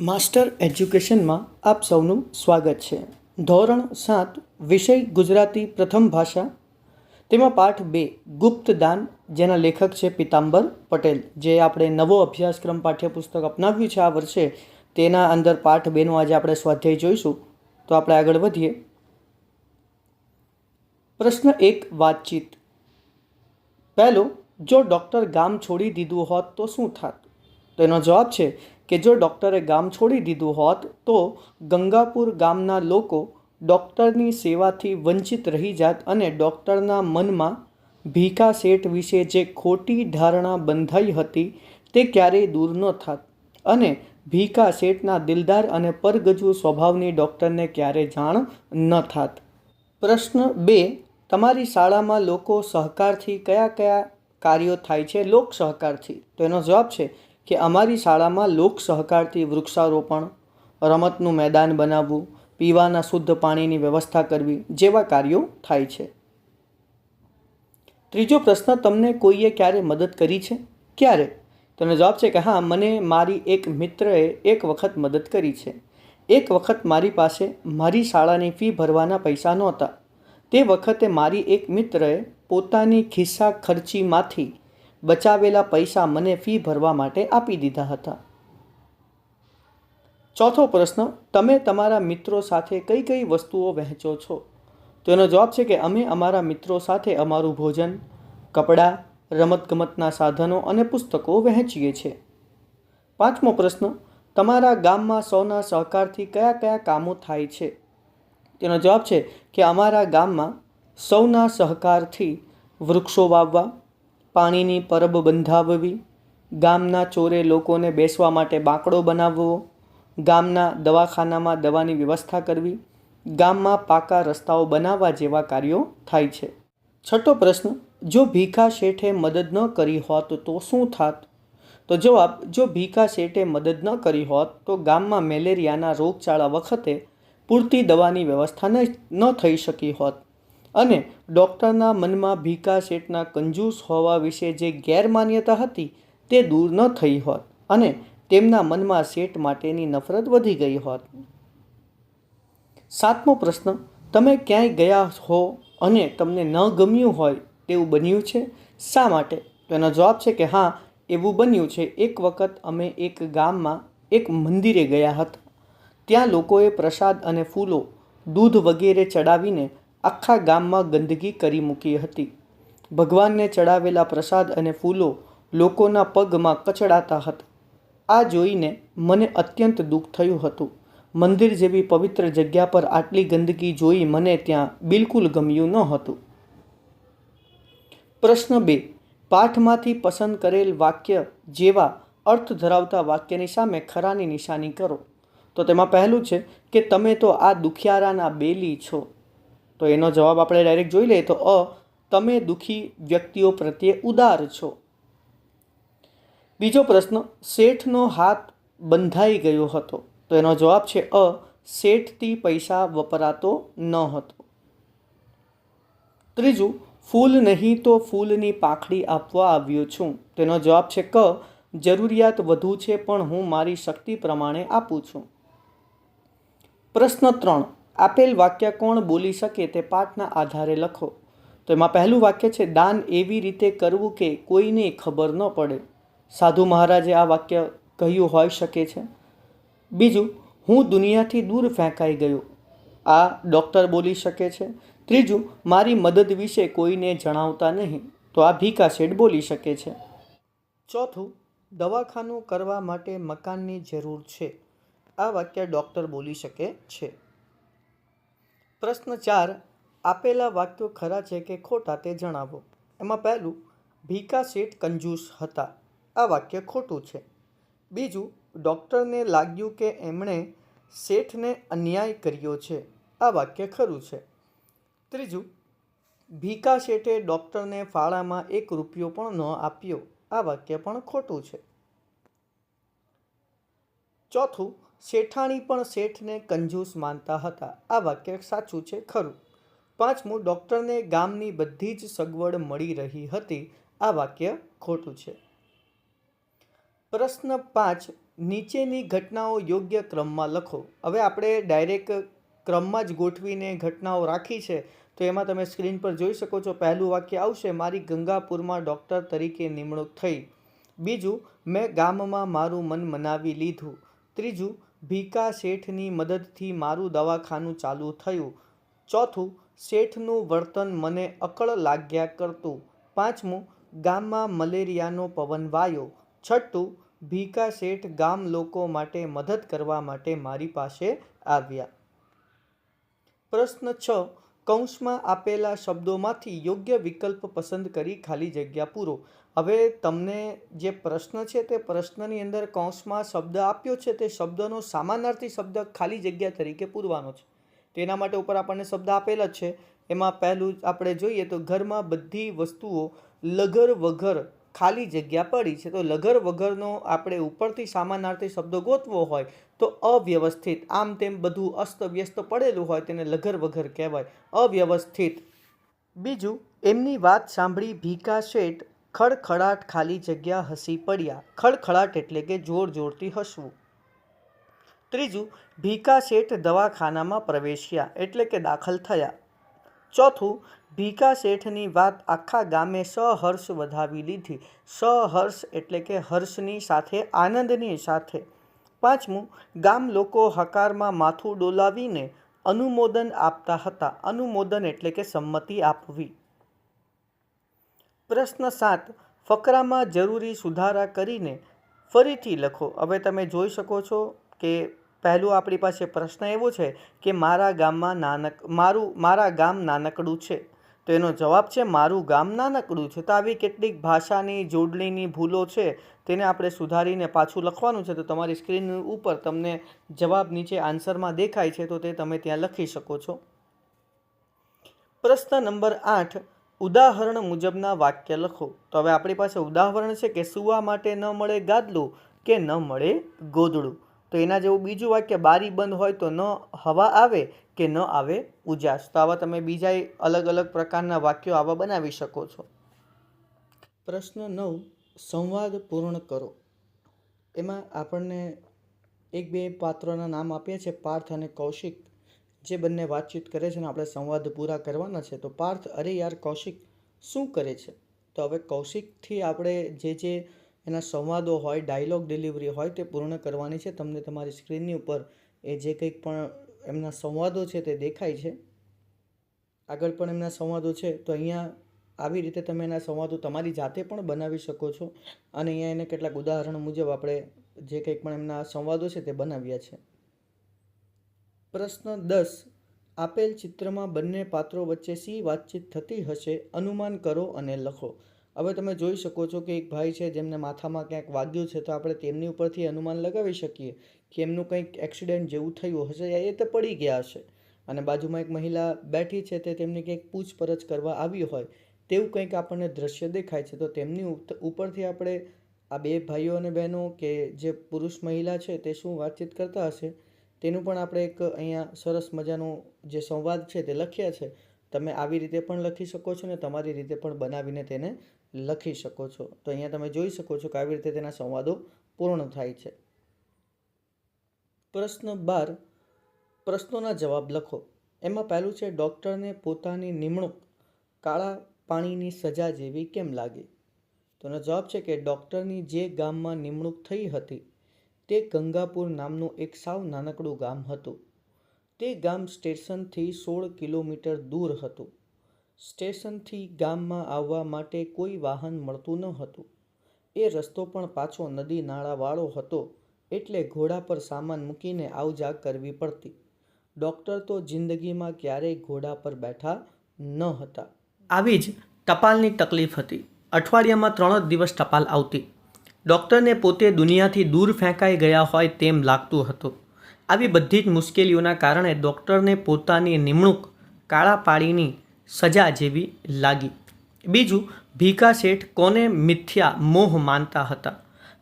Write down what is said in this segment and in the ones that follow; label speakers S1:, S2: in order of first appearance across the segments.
S1: Master એજ્યુકેશનમાં આપ સૌનું સ્વાગત છે. ધોરણ સાત, વિષય ગુજરાતી પ્રથમ ભાષા. તેમાં પાઠ બે ગુપ્તદાન જેના લેખક છે પિતાંબર પટેલ. જે આપણે નવો અભ્યાસક્રમ પાઠ્યપુસ્તક અપનાવ્યું છે આ વર્ષે, તેના અંદર પાઠ બેનો આજે આપણે સ્વાધ્યાય જોઈશું. તો આપણે આગળ વધીએ. પ્રશ્ન એક, વાતચીત. પહેલો, જો ડૉક્ટર ગામ છોડી દીધું હોત તો શું થાત? તો એનો જવાબ છે કે જો ડૉક્ટરે ગામ છોડી દીધું હોત તો ગંગાપુર ગામના લોકો ડૉક્ટરની સેવાથી વંચિત રહી જાત અને ડૉક્ટરના મનમાં ભીખા શેઠ વિશે જે ખોટી ધારણા બંધાઈ હતી તે ક્યારેય દૂર ન થાત. અને ભીખા શેઠના દિલદાર અને પરગજુ સ્વભાવની ડૉક્ટરને ક્યારે જાણ ન થાત. પ્રશ્ન બે, તમારી શાળામાં લોકો સહકારથી કયા કયા કાર્યો થાય છે? લોક સહકારથી તો એનો જવાબ છે કે અમારી શાળામાં લોક સહકારથી વૃક્ષારોપણ, રમતનું મેદાન બનાવવું, પીવાના શુદ્ધ પાણીની વ્યવસ્થા કરવી જેવા કાર્યો થાય છે. ત્રીજો પ્રશ્ન, તમને કોઈએ ક્યારે મદદ કરી છે? ક્યારે? તેનો જવાબ છે કે હા, મને મારી એક મિત્રએ એક વખત મદદ કરી છે. એક વખત મારી પાસે મારી શાળાની ફી ભરવાના પૈસા નહોતા. તે વખતે મારી એક મિત્રએ પોતાની ખિસ્સા ખર્ચીમાંથી બચાવેલા પૈસા મને ફી ભરવા માટે આપી દીધા હતા. ચોથો પ્રશ્ન, તમે તમારા મિત્રો સાથે કઈ કઈ વસ્તુઓ વહેંચો છો? તો એનો જવાબ છે કે અમે અમારા મિત્રો સાથે અમારું ભોજન, કપડાં, રમતગમતના સાધનો અને પુસ્તકો વહેંચીએ છીએ. પાંચમો પ્રશ્ન, તમારા ગામમાં સૌના સહકારથી કયા કયા કામો થાય છે? તેનો જવાબ છે કે અમારા ગામમાં સૌના સહકારથી વૃક્ષો વાવવા પાણીની પરબ બંધાવવી, ગામના ચોરે લોકોને બેસવા માટે બાંકડો બનાવવો, ગામના દવાખાનામાં દવાની વ્યવસ્થા કરવી, ગામમાં પાકા રસ્તાઓ બનાવવા જેવા કાર્યો થાય છે. છઠ્ઠો પ્રશ્ન, જો ભીખા શેઠે મદદ ન કરી હોત તો શું થાત? તો જવાબ, જો ભીખા શેઠે મદદ ન કરી હોત તો ગામમાં મેલેરિયાના રોગચાળા વખતે પૂરતી દવાની વ્યવસ્થા ન થઈ શકી હોત. અને ડૉક્ટરના મનમાં ભીખા શેઠના કંજૂસ હોવા વિશે જે ગેરમાન્યતા હતી તે દૂર ન થઈ હોત અને તેમના મનમાં શેઠ માટેની નફરત વધી ગઈ હોત. સાતમો પ્રશ્ન, તમે ક્યાંય ગયા હો અને તમને ન ગમ્યું હોય તેવું બન્યું છે? શા માટે? એનો જવાબ છે કે હા, એવું બન્યું છે. એક વખત અમે એક ગામમાં એક મંદિરે ગયા હતા. ત્યાં લોકોએ પ્રસાદ અને ફૂલો, દૂધ વગેરે ચડાવીને આખા ગામમાં ગંદકી કરી મૂકી હતી. ભગવાનને ચડાવેલા પ્રસાદ અને ફૂલો લોકોના પગમાં કચડાતા હતા. આ જોઈને મને અત્યંત દુઃખ થયું હતું. મંદિર જેવી પવિત્ર જગ્યા પર આટલી ગંદકી જોઈ મને ત્યાં બિલકુલ ગમ્યું ન હતું. પ્રશ્ન બે. પાઠમાંથી પસંદ કરેલ વાક્ય જેવા અર્થ ધરાવતા વાક્યની સામે ખરાની નિશાની કરો. તો તેમાં પહેલું છે કે તમે તો આ દુખિયારાના બેલી છો. તો એનો જવાબ આપણે ડાયરેક્ટ જોઈ લઈએ તો અ, તમે દુઃખી વ્યક્તિઓ પ્રત્યે ઉદાર છો. બીજો પ્રશ્ન, શેઠનો હાથ બંધાઈ ગયો હતો. તો એનો જવાબ છે અ, શેઠથી પૈસા વપરાતો ન હતો. ત્રીજું, ફૂલ નહીં તો ફૂલની પાખડી આપવા આવ્યો છું. તેનો જવાબ છે ક, જરૂરિયાત વધુ છે પણ હું મારી શક્તિ પ્રમાણે આપું છું. પ્રશ્ન ત્રણ આપેલ વાક્ય કોણ બોલી શકે તે પાઠના આધારે લખો. તો એમાં પહેલું વાક્ય છે, દાન એવી રીતે કરવું કે કોઈને ખબર ન પડે. સાધુ મહારાજે આ વાક્ય કહ્યું હોઈ શકે છે. બીજું, હું દુનિયાથી દૂર ફેંકાઈ ગયો. આ ડૉક્ટર બોલી શકે છે. ત્રીજું, મારી મદદ વિશે કોઈને જણાવતા નહીં. તો આ ભીકા શેઠ બોલી શકે છે. ચોથું, દવાખાનું કરવા માટે મકાનની જરૂર છે. આ વાક્ય ડૉક્ટર બોલી શકે છે. પ્રશ્ન ચાર, આપેલા વાક્યો ખરા છે કે ખોટા તે જણાવો. એમાં પહેલું ભીકા શેઠ કંજૂસ હતા. આ વાક્ય ખોટું છે. બીજું, ડૉક્ટરને લાગ્યું કે એમણે શેઠને અન્યાય કર્યો છે. આ વાક્ય ખરું છે. ત્રીજું ભીકા શેઠે ડૉક્ટરને ફાળામાં એક રૂપિયો પણ ન આપ્યો. આ વાક્ય પણ ખોટું છે. ચોથું શેઠાણી પણ શેઠને કંજૂસ માનતા હતા. આ વાક્ય સાચું છે, ખરું. પાંચમું, ડૉક્ટરને ગામની બધી જ સગવડ મળી રહી હતી. આ વાક્ય ખોટું છે. પ્રશ્ન પાંચ, નીચેની ઘટનાઓ યોગ્ય ક્રમમાં લખો. હવે આપણે ડાયરેક્ટ ક્રમમાં જ ગોઠવીને ઘટનાઓ રાખી છે, તો એમાં તમે સ્ક્રીન પર જોઈ શકો છો, પહેલું વાક્ય આવશે, મારી ગંગાપુરમાં ડૉક્ટર તરીકે નિમણૂક થઈ. બીજું, મેં ગામમાં મારું મન મનાવી લીધું. ત્રીજું ભીકા શેઠની મદદથી મારું દવાખાનું ચાલુ થયું. ચોથું, શેઠનું વર્તન મને અકળ લાગ્યા કરતું. પાંચમું, ગામમાં મલેરિયાનો પવન વાયો. છઠ્ઠું, ભીકા શેઠ ગામ લોકો માટે મદદ કરવા માટે મારી પાસે આવ્યા. પ્રશ્ન છ, કૌંસમાં આપેલા શબ્દોમાંથી યોગ્ય વિકલ્પ પસંદ કરી ખાલી જગ્યા પૂરો. હવે તમને જે પ્રશ્ન છે તે પ્રશ્નની અંદર કૌંસમાં શબ્દ આપ્યો છે તે શબ્દનો સામાનાર્થી શબ્દ ખાલી જગ્યા તરીકે પૂરવાનો છે. તેના માટે ઉપર આપણને શબ્દ આપેલા છે. એમાં પહેલું આપણે જોઈએ તો ઘરમાં બધી વસ્તુઓ લગર વગર ખાલી જગ્યા પડી છે. તો લગર વગરનો આપણે ઉપરથી સામાનાર્થી શબ્દ ગોતવો હોય તો અવ્યવસ્થિત, આમ તેમ બધું અસ્તવ્યસ્ત પડેલું હોય તેને લગર વગર કહેવાય. અવ્યવસ્થિત. બીજું, એમની વાત સાંભળી ભીકા શેઠ ખડખડાટ ખાલી જગ્યા હસી પડ્યા. ખડખડાટ એટલે કે જોર જોરથી હસવું. ત્રીજું ભીકા શેઠ દવાખાનામાં પ્રવેશ્યા એટલે કે દાખલ થયા. ચોથું ભીકા શેઠની વાત આખા ગામે સહર્ષ વધાવી લીધી. સહર્ષ એટલે કે હર્ષની સાથે, આનંદની સાથે. પાંચમું, ગામ લોકો હકારમાં માથું ડોલાવીને અનુમોદન આપતા હતા. અનુમોદન એટલે કે સંમતિ આપવી. પ્રશ્ન સાત, ફકરામાં જરૂરી સુધારા કરીને ફરીથી લખો. હવે તમે જોઈ શકો છો કે પહેલું આપણી પાસે પ્રશ્ન એવો છે કે મારા ગામમાં નાનક, મારું, મારા ગામ નાનકડું છે. તો એનો જવાબ છે, મારું ગામ નાનકડું છે. તો આવી કેટલીક ભાષાની જોડણીની ભૂલો છે, તેને આપણે સુધારીને પાછું લખવાનું છે. તો તમારી સ્ક્રીન ઉપર તમને જવાબ નીચે આન્સરમાં દેખાય છે, તો તે તમે ત્યાં લખી શકો છો. પ્રશ્ન નંબર આઠ ઉદાહરણ મુજબના વાક્ય લખો. તો હવે આપણી પાસે ઉદાહરણ છે કે સુવા માટે ન મળે ગાદલું કે ન મળે ગોદડું. તો એના જેવું બીજું વાક્ય, બારી બંધ હોય તો ન હવા આવે કે ન આવે ઉજાસ. તો આવા તમે બીજા અલગ અલગ પ્રકારના વાક્યો આવા બનાવી શકો છો. પ્રશ્ન નવ, સંવાદ પૂર્ણ કરો. એમાં આપણને એક બે પાત્રોના નામ આપ્યા છે, પાર્થ અને કૌશિક. જે બંને વાતચીત કરે છે ને આપણે સંવાદ પૂરા કરવાના છે, તો પાર્થ, અરે યાર, કૌશિક શું કરે છે? તો હવે કૌશિકથી આપણે જે જે એના સંવાદો હોય, ડાયલોગ ડિલિવરી હોય, તે પૂર્ણ કરવાની છે. તમને તમારી સ્ક્રીનની ઉપર એ જે કંઈક પણ એમના સંવાદો છે તે દેખાય છે. આગળ પણ એમના સંવાદો છે. તો અહીંયા આવી રીતે તમે એના સંવાદો તમારી જાતે પણ બનાવી શકો છો. અને અહીંયા એને કેટલાક ઉદાહરણ મુજબ આપણે જે કંઈક પણ એમના સંવાદો છે તે બનાવ્યા છે. પ્રશ્ન દસ. આપેલ ચિત્રમાં બંને પાત્રો વચ્ચે શી વાતચીત થતી હશે? અનુમાન કરો અને લખો. હવે તમે જોઈ શકો છો કે એક ભાઈ છે જેમને માથામાં ક્યાંક વાગ્યું છે તો આપણે તેમની ઉપરથી અનુમાન લગાવી શકીએ કે એમનું કંઈક એક્સિડન્ટ જેવું થયું હશે એ તો પડી ગયા હશે. અને બાજુમાં એક મહિલા બેઠી છે તે તેમની કંઈક પૂછપરછ કરવા આવી હોય તેવું કંઈક આપણને દ્રશ્ય દેખાય છે. તો તેમની ઉપરથી આપણે આ બે ભાઈઓ અને બહેનો કે જે પુરુષ મહિલા છે તે શું વાતચીત કરતા હશે? તેનું પણ આપણે એક અહીંયા સરસ મજાનું જે સંવાદ છે તે લખ્યા છે. તમે આવી રીતે પણ લખી શકો છો ને તમારી રીતે પણ બનાવીને તેને લખી શકો છો. તો અહીંયા તમે જોઈ શકો છો કે આવી રીતે તેના સંવાદો પૂર્ણ થાય છે. પ્રશ્ન બાર, પ્રશ્નોના જવાબ લખો. એમાં પહેલું છે, ડૉક્ટરને પોતાની નિમણૂક કાળા પાણીની સજા જેવી કેમ લાગી? તો એનો જવાબ છે કે, ડૉક્ટરની જે ગામમાં નિમણૂક થઈ હતી તે ગંગાપુર નામનું એક સાવ નાનકડું ગામ હતું. તે ગામ સ્ટેશનથી સોળ કિલોમીટર દૂર હતું. સ્ટેશનથી ગામમાં આવવા માટે કોઈ વાહન મળતું ન હતું. એ રસ્તો પણ પાછો નદી નાળાવાળો હતો એટલે ઘોડા પર સામાન મૂકીને આવજા કરવી પડતી. ડૉક્ટર તો જિંદગીમાં ક્યારેય ઘોડા પર બેઠા ન હતા. આવી જ ટપાલની તકલીફ હતી. અઠવાડિયામાં ત્રણ જ દિવસ ટપાલ આવતી. ડૉક્ટરને પોતે દુનિયાથી દૂર ફેંકાઈ ગયા હોય તેમ લાગતું હતું. આવી બધી જ મુશ્કેલીઓના કારણે ડૉક્ટરને પોતાની નિમણૂક કાળા પાડીની સજા જેવી લાગી. બીજું ભીકા શેઠ કોને મિથ્યા મોહ માનતા હતા?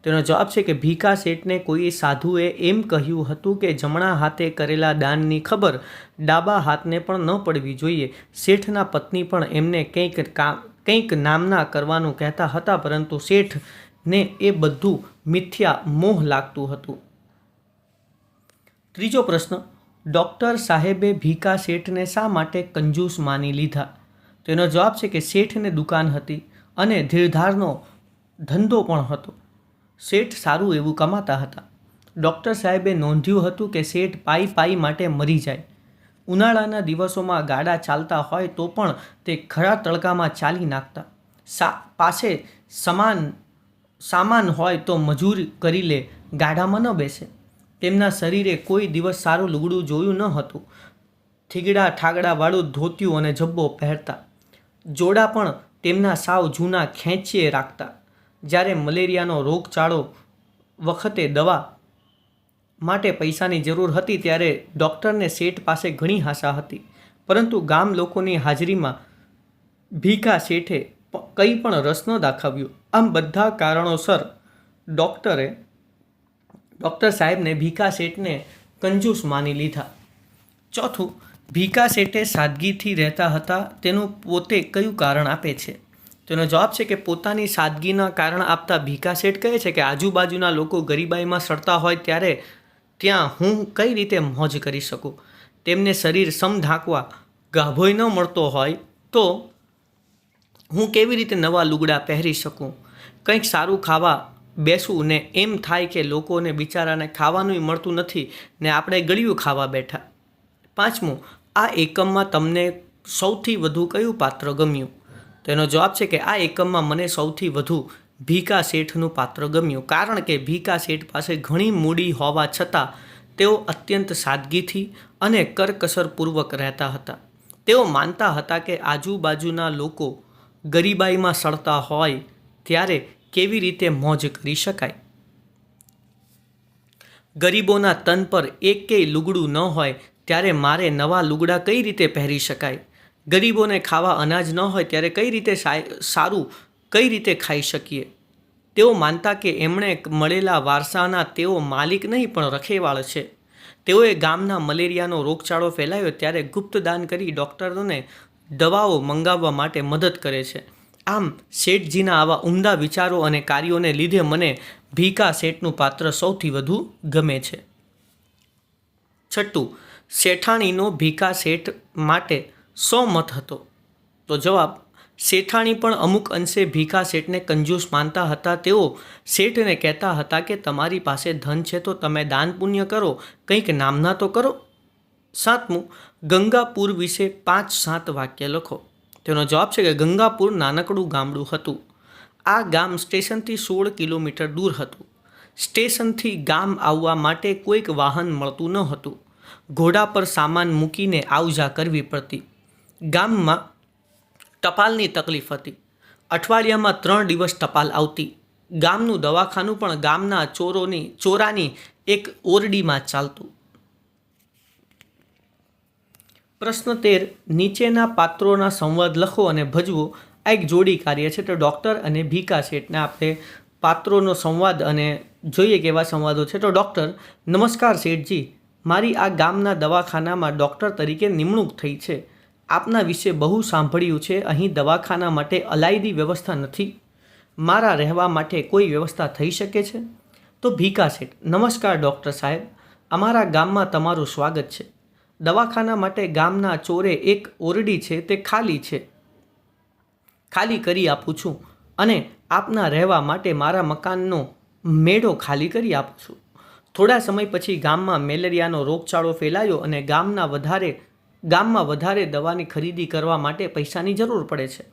S1: તેનો જવાબ છે કે ભીકા શેઠને કોઈ સાધુએ એમ કહ્યું હતું કે જમણા હાથે કરેલા દાનની ખબર ડાબા હાથને પણ ન પડવી જોઈએ. શેઠના પત્ની પણ એમને કંઈક કામ કંઈક નામના કરવાનું કહેતા હતા, પરંતુ શેઠ ને એ બધું મિથ્યા મોહ લાગતું હતું. ત્રીજો પ્રશ્ન, ડૉક્ટર સાહેબે ભીકા શેઠને શા માટે કંજૂસ માની લીધા? તેનો જવાબ છે કે શેઠને દુકાન હતી અને ધીરધારનો ધંધો પણ હતો. શેઠ સારું એવું કમાતા હતા. ડૉક્ટર સાહેબે નોંધ્યું હતું કે શેઠ પાઈ પાઈ માટે મરી જાય. ઉનાળાના દિવસોમાં ગાડા ચાલતા હોય તો પણ તે ખરા તડકામાં ચાલી નાખતા. સા, પાસે સમાન સામાન હોય તો મજૂરી કરી લે ગાડામાં ન બેસે. તેમના શરીરે કોઈ દિવસ સારું લુગડું જોયું ન હતું. ઠીગડા ઠાગડાવાળું ધોતિયું અને જબ્બો પહેરતા. જોડા પણ તેમના સાવ જૂના ખેંચીએ રાખતા. જ્યારે મલેરિયાનો રોગચાળો વખતે દવા માટે પૈસાની જરૂર હતી ત્યારે ડૉક્ટરને શેઠ પાસે ઘણી આશા હતી. પરંતુ ગામ લોકોની હાજરીમાં ભીખા શેઠે કંઈ પણ રસ ન દાખવ્યું. આમ બધા કારણોસર ડૉક્ટરે, ડૉક્ટર સાહેબને ભીખા શેઠને કંજૂસ માની લીધા. ચોથું, ભીખા શેઠે સાદગીથી રહેતા હતા, તેનું પોતે કયું કારણ આપે છે? તેનો જવાબ છે કે પોતાની સાદગીના કારણ આપતા ભીખા શેઠ કહે છે કે આજુબાજુના લોકો ગરીબાઈમાં સડતા હોય ત્યારે ત્યાં હું કઈ રીતે મોજ કરી શકું? તેમને શરીર સમ ઢાંકવા ગાભોય ન મળતો હોય તો હું કેવી રીતે નવા લુગડા પહેરી શકું? કંઈક સારું ખાવા બેસું ને એમ થાય કે લોકોને બિચારાને ખાવાનુંય મળતું નથી ને આપણે ગળ્યું ખાવા બેઠા. પાંચમું, આ એકમમાં તમને સૌથી વધુ કયું પાત્ર ગમ્યું? તેનો જવાબ છે કે આ એકમમાં મને સૌથી વધુ ભીકા શેઠનું પાત્ર ગમ્યું કારણ કે ભીકા શેઠ પાસે ઘણી મૂડી હોવા છતાં તેઓ અત્યંત સાદગીથી અને કરકસરપૂર્વક રહેતા હતા. તેઓ માનતા હતા કે આજુબાજુના લોકો ગરીબાઈમાં સડતા હોય ત્યારે કેવી રીતે મોજ કરી શકાય? ગરીબોના તન પર એક કેય લુગડું ન હોય ત્યારે મારે નવા લુગડા કઈ રીતે પહેરી શકાય? ગરીબોને ખાવા અનાજ ન હોય ત્યારે કઈ રીતે સારું, કઈ રીતે ખાઈ શકીએ? તેઓ માનતા કે એમણે મળેલા વારસાના તેઓ માલિક નહીં પણ રખેવાળ છે. તેઓએ ગામના મલેરિયાનો રોગચાળો ફેલાયો ત્યારે ગુપ્તદાન કરી ડૉક્ટરોને દવાઓ મંગાવવા માટે મદદ કરે છે. આમ, શેઠજીના આવા ઉમદા વિચારો અને કાર્યોને લીધે મને ભીકા શેઠનું પાત્ર સૌથી વધુ ગમે છે. છઠ્ઠું, શેઠાણીનો ભીખા શેઠ માટે સો મત હતો. તો જવાબ, શેઠાણી પણ અમુક અંશે ભીખા શેઠને કંજૂસ માનતા હતા. તેઓ શેઠને કહેતા હતા કે, તમારી પાસે ધન છે તો તમે દાન પુણ્ય કરો, કંઈક નામના તો કરો. સાતમું ગંગાપુર વિશે પાંચ સાત વાક્ય લખો. તેનો જવાબ છે કે ગંગાપુર નાનકડું ગામડું હતું. આ ગામ સ્ટેશનથી સોળ કિલોમીટર દૂર હતું. સ્ટેશનથી ગામ આવવા માટે કોઈક વાહન મળતું ન હતું. ઘોડા પર સામાન મૂકીને આવજા કરવી પડતી. ગામમાં ટપાલની તકલીફ હતી. અઠવાડિયામાં ત્રણ દિવસ ટપાલ આવતી. ગામનું દવાખાનું પણ ગામના ચોરોની, ચોરાની એક ઓરડીમાં ચાલતું. પ્રશ્ન તેર, નીચેના પાત્રોના સંવાદ લખો અને ભજવો. આ એક જોડી કાર્ય છે. તો ડૉક્ટર અને ભીકા શેઠને આપણે પાત્રોનો સંવાદ અને જોઈએ કેવા સંવાદો છે. તો ડૉક્ટર, નમસ્કાર શેઠજી. મારી આ ગામના દવાખાનામાં ડૉક્ટર તરીકે નિમણૂક થઈ છે. આપના વિશે બહુ સાંભળ્યું છે. અહીં દવાખાના માટે અલાયદી વ્યવસ્થા નથી. મારા રહેવા માટે કોઈ વ્યવસ્થા થઈ શકે છે? તો ભીકા શેઠ, નમસ્કાર ડૉક્ટર સાહેબ. અમારા ગામમાં તમારું સ્વાગત છે. દવાખાના માટે ગામના ચોરે એક ઓરડી છે તે ખાલી છે. ખાલી કરી આપું છું અને આપના રહેવા માટે મારા મકાનનો મેળો ખાલી કરી આપું છું. થોડા સમય પછી ગામમાં મેલેરિયાનો રોગચાળો ફેલાયો અને ગામના વધારે, ગામમાં વધારે દવાની ખરીદી કરવા માટે પૈસાની જરૂર પડે છે.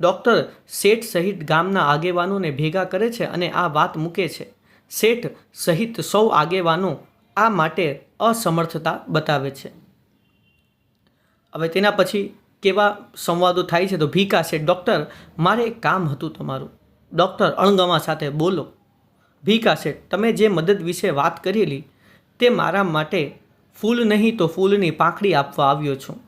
S1: ડૉક્ટર શેઠ સહિત ગામના આગેવાનોને ભેગા કરે છે અને આ વાત મૂકે છે. શેઠ સહિત સૌ આગેવાનો આ માટે અસમર્થતા બતાવે છે. હવે તેના પછી કેવા સંવાદો થાય છે તો ભીકા છે, ડૉક્ટર, મારે એક કામ હતું તમારું. ડૉક્ટર અણગમા સાથે બોલો. ભીકા શેઠ તમે જે મદદ વિશે વાત કરેલી તે મારા માટે ફૂલ નહીં તો ફૂલની પાંખડી આપવા આવ્યો છું.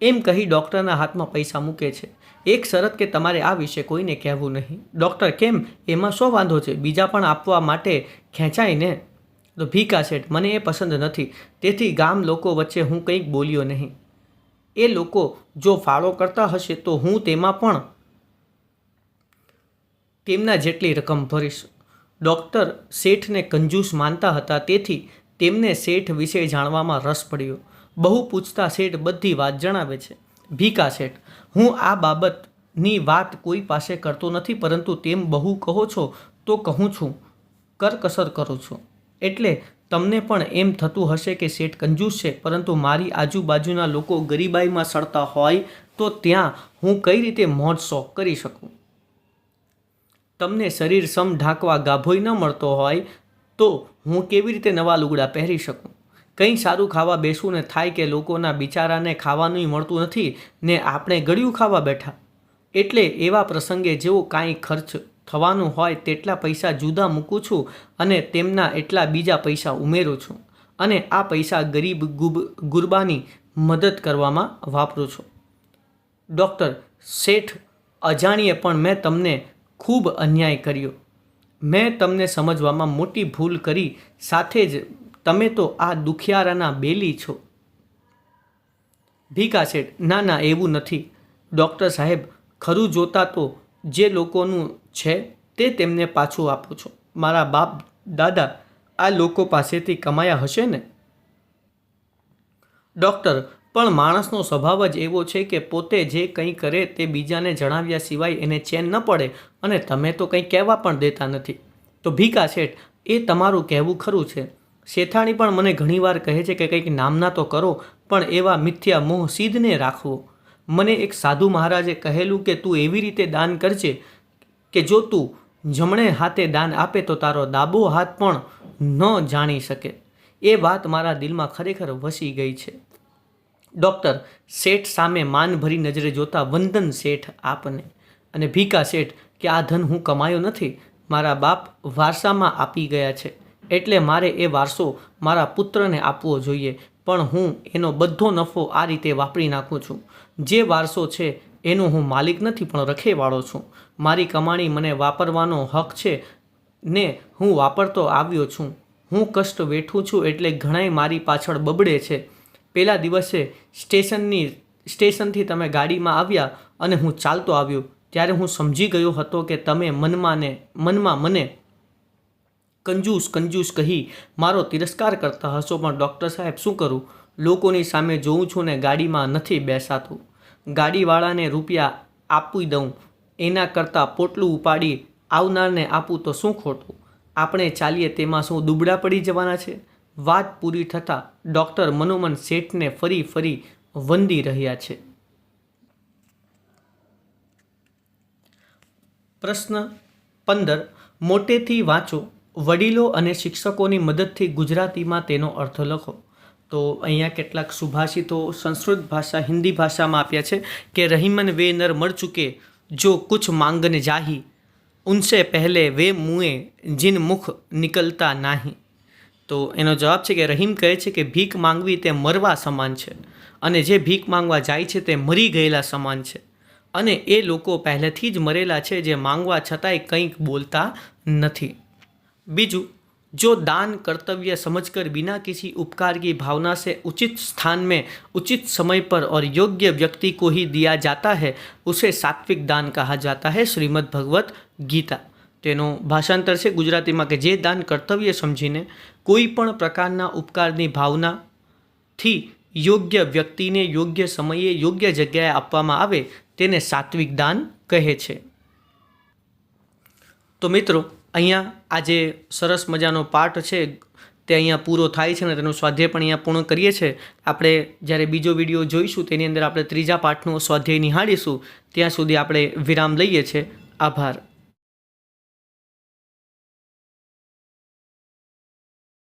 S1: એમ કહી ડૉક્ટરના હાથમાં પૈસા મૂકે છે. એક શરત કે તમારે આ વિશે કોઈને કહેવું નહીં. ડૉક્ટર, કેમ? એમાં શો વાંધો છે? બીજા પણ આપવા માટે ખેંચાય ને તો ભીકા શેઠ, મને એ પસંદ નથી. તેથી ગામ લોકો વચ્ચે હું કંઈક બોલ્યો નહીં. એ લોકો જો ફાળો કરતા હશે તો હું તેમાં પણ તેમના જેટલી રકમ ભરીશ. ડૉક્ટર શેઠને કંજૂસ માનતા હતા, તેથી તેમને શેઠ વિશે જાણવામાં રસ પડ્યો. બહુ પૂછતા શેઠ બધી વાત જણાવે છે. ભીકા શેઠ, હું આ બાબતની વાત કોઈ પાસે કરતો નથી, પરંતુ તેમ બહુ કહો છો તો કહું છું, કરકસર કરું છું. એટલે તમને પણ એમ થતું હશે કે શેઠ કંજૂસ છે, પરંતુ મારી આજુબાજુના લોકો ગરીબાઈમાં સડતા હોય તો ત્યાં હું કઈ રીતે મોજ શોખ કરી શકું? તમને શરીર સમ ઢાંકવા ગાભોઈ ન મળતો હોય તો હું કેવી રીતે નવા લુગડા પહેરી શકું? કંઈ સારું ખાવા બેસું ને થાય કે લોકોના બિચારાને ખાવાનું મળતું નથી ને આપણે ગળ્યું ખાવા બેઠા? એટલે એવા પ્રસંગે જેવો કાંઈ ખર્ચ થવાનું હોય તેટલા પૈસા જુદા મૂકું છું અને તેમના એટલા બીજા પૈસા ઉમેરું છું અને આ પૈસા ગરીબ ગુબ, ગુરબાની મદદ કરવામાં વાપરું છું. ડૉક્ટર શેઠ અજાણીએ પણ મેં તમને ખૂબ અન્યાય કર્યો. મેં તમને સમજવામાં મોટી ભૂલ કરી, સાથે જ તમે તો આ દુખિયારાના બેલી છો. ભીકા શેઠ, ના ના, એવું નથી. ડૉક્ટર સાહેબ, ખરું જોતા તો જે લોકોનું છે, તે તેમને પાછું આપું છું. મારા બાપ, દાદા, આ લોકો પાસેથી કમાયા હશે ને? ડૉક્ટર, પણ માણસનો સ્વભાવ જ એવો છે કે પોતે જે કંઈ કરે તે બીજાને જણાવ્યા સિવાય એને ચેન ન પડે અને તમે તો કંઈ કહેવા પણ દેતા નથી. તો ભીકા શેઠ, એ તમારું કહેવું ખરું છે. શેઠાણી પણ મને ઘણીવાર કહે છે કે કંઈક નામના તો કરો, પણ એવા મિથ્યા મોહ સિદ્ધને રાખવો. મને એક સાધુ મહારાજે કહેલું કે તું એવી રીતે દાન કરજે કે જો તું જમણે હાથે દાન આપે તો તારો ડાબો હાથ પણ ન જાણી શકે. એ વાત મારા દિલમાં ખરેખર વસી ગઈ છે. ડૉક્ટર શેઠ સામે માન ભરી નજરે જોતા વંદન શેઠ આપને. અને ભીકા શેઠ કે આ ધન હું કમાયો નથી, મારા બાપ વારસામાં આપી ગયા છે. એટલે મારે એ વારસો મારા પુત્રને આપવો જોઈએ. પણ હું એનો બધો નફો આ રીતે વાપરી નાખું છું. જે વારસો છે એનો હું માલિક નથી, પણ રખેવાળો છું. મારી કમાણી મને વાપરવાનો હક છે ને હું વાપરતો આવ્યો છું. હું કષ્ટ વેઠું છું એટલે ઘણાય મારી પાછળ બબડે છે. પહેલા દિવસે સ્ટેશનની, સ્ટેશનથી તમે ગાડીમાં આવ્યા અને હું ચાલતો આવ્યો. ત્યારે હું સમજી ગયો હતો કે તમે મનમાં ને મનમાં મને કંજૂસ કંજૂસ કહી મારો તિરસ્કાર કરતા હશો. પણ ડૉક્ટર સાહેબ શું કરું? લોકોની સામે જોઉં છું ને ગાડીમાં નથી બેસાતું. ગાડીવાળાને રૂપિયા આપી દઉં, એના કરતાં પોટલું ઉપાડી આવનારને આપું તો શું ખોટું? આપણે ચાલીએ તેમાં શું દુબળા પડી જવાના છે? વાત પૂરી થતાં ડૉક્ટર મનોમન શેઠને ફરી ફરી વંદી રહ્યા છે. પ્રશ્ન પંદર. મોટેથી વાંચો. વડીલો અને શિક્ષકોની મદદથી ગુજરાતીમાં તેનો અર્થ લખો. તો અહીંયા કેટલાક સુભાષિતો સંસ્કૃત ભાષા, હિન્દી ભાષામાં આપ્યા છે કે રહીમન વે નર મર ચૂકે, જો કુછ માંગને જાહી, ઉનસે પહેલે વે મુએ જીન મુખ નિકલતા નાહી. તો એનો જવાબ છે કે રહીમ કહે છે કે ભીખ માંગવી તે મરવા સમાન છે અને જે ભીખ માંગવા જાય છે તે મરી ગયેલા સમાન છે. અને એ લોકો પહેલેથી જ મરેલા છે જે માંગવા છતાંય કંઈક બોલતા નથી. બીજું जो दान कर्तव्य समझकर बिना किसी उपकार की भावना से उचित स्थान में उचित समय पर और योग्य व्यक्ति को ही दिया जाता है उसे सात्विक दान कहा जाता है श्रीमद् भगवत ગીતા તેનું ભાષાંતર છે ગુજરાતીમાં કે જે દાન કર્તવ્ય સમજીને કોઈ પણ પ્રકારના ઉપકારની ભાવનાથી યોગ્ય વ્યક્તિને યોગ્ય સમયે યોગ્ય જગ્યાએ આપવામાં આવે તેને સાત્વિક દાન કહે છે તો મિત્રો અહીંયા આ જે સરસ મજાનો પાઠ છે, તે અહીંયા પૂરો થાય છે અને તેનો સ્વાધ્યાય પણ અહીંયા પૂર્ણ કરીએ છીએ આપણે જ્યારે બીજો વીડિયો જોઈશું, તેની અંદર આપણે ત્રીજા પાઠનો સ્વાધ્યાય નિહાળીશું, ત્યાં સુધી આપણે વિરામ લઈએ છીએ. આભાર.